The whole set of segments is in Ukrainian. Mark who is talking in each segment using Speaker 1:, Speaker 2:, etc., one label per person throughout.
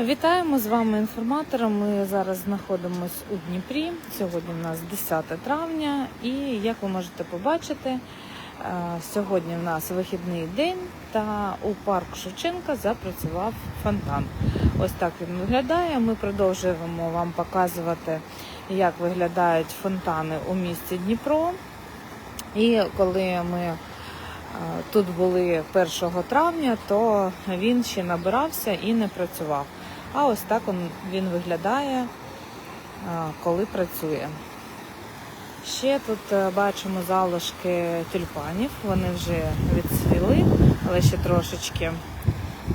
Speaker 1: Вітаємо з вами інформатора. Ми зараз знаходимося у Дніпрі. Сьогодні у нас 10 травня, і як ви можете побачити, е, сьогодні у нас вихідний день, та у парку Шевченка запрацював фонтан. Ось так він виглядає. Ми продовжуємо вам показувати, як виглядають фонтани у місті Дніпро. І коли ми е, тут були 1 травня, то він ще набирався і не працював. А ось так він виглядає, е, коли працює. Ще тут е, бачимо залишки тюльпанів, вони вже відцвіли, але ще трошечки,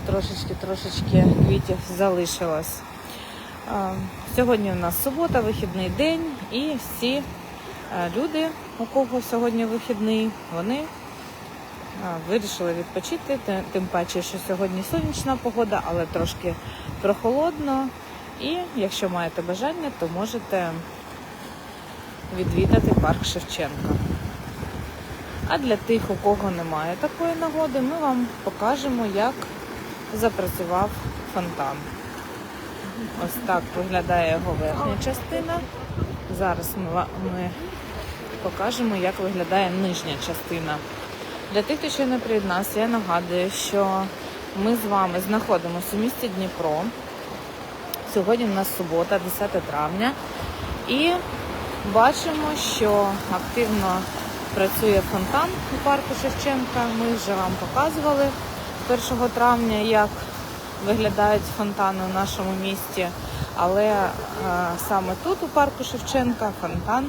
Speaker 1: трошечки, трошечки квітів залишилось. Е, Сьогодні у нас субота, вихідний день, і всі люди, у кого сьогодні вихідний, вони Вирішили відпочити, тим паче, що сьогодні сонячна погода, але трошки прохолодно. І якщо маєте бажання, то можете відвідати парк Шевченка. А для тих, у кого немає такої нагоди, ми вам покажемо, як запрацював фонтан. Ось так виглядає його верхня частина. Зараз ми покажемо, як виглядає нижня частина. Для тих, хто ще не приєднався, я нагадую, що ми з вами знаходимося у місті Дніпро. Сьогодні у нас субота, 10 травня. І бачимо, що активно працює фонтан у парку Шевченка. Ми вже вам показували 1 травня, як виглядають фонтани у нашому місті. Але е, саме тут, у парку Шевченка, фонтан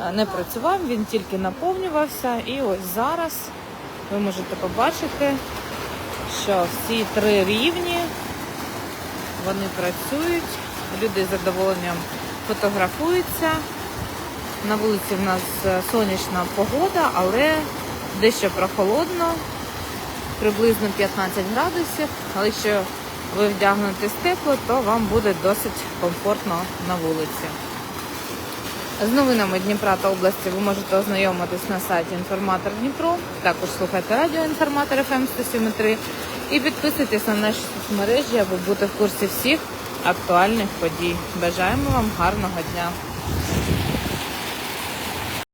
Speaker 1: е, не працював, він тільки наповнювався. І ось зараз ви можете побачити, що всі три рівні вони працюють, люди з задоволенням фотографуються. На вулиці в нас е, сонячна погода, але дещо прохолодно, приблизно 15 градусів. Але якщо ви вдягнете з тепло, то вам буде досить комфортно на вулиці. З новинами Дніпра та області ви можете ознайомитись на сайті Інформатор Дніпро. Також слухайте радіо Інформатор FM 107.3 і підписуйтесь на наші соцмережі, аби бути в курсі всіх актуальних подій. Бажаємо вам гарного дня!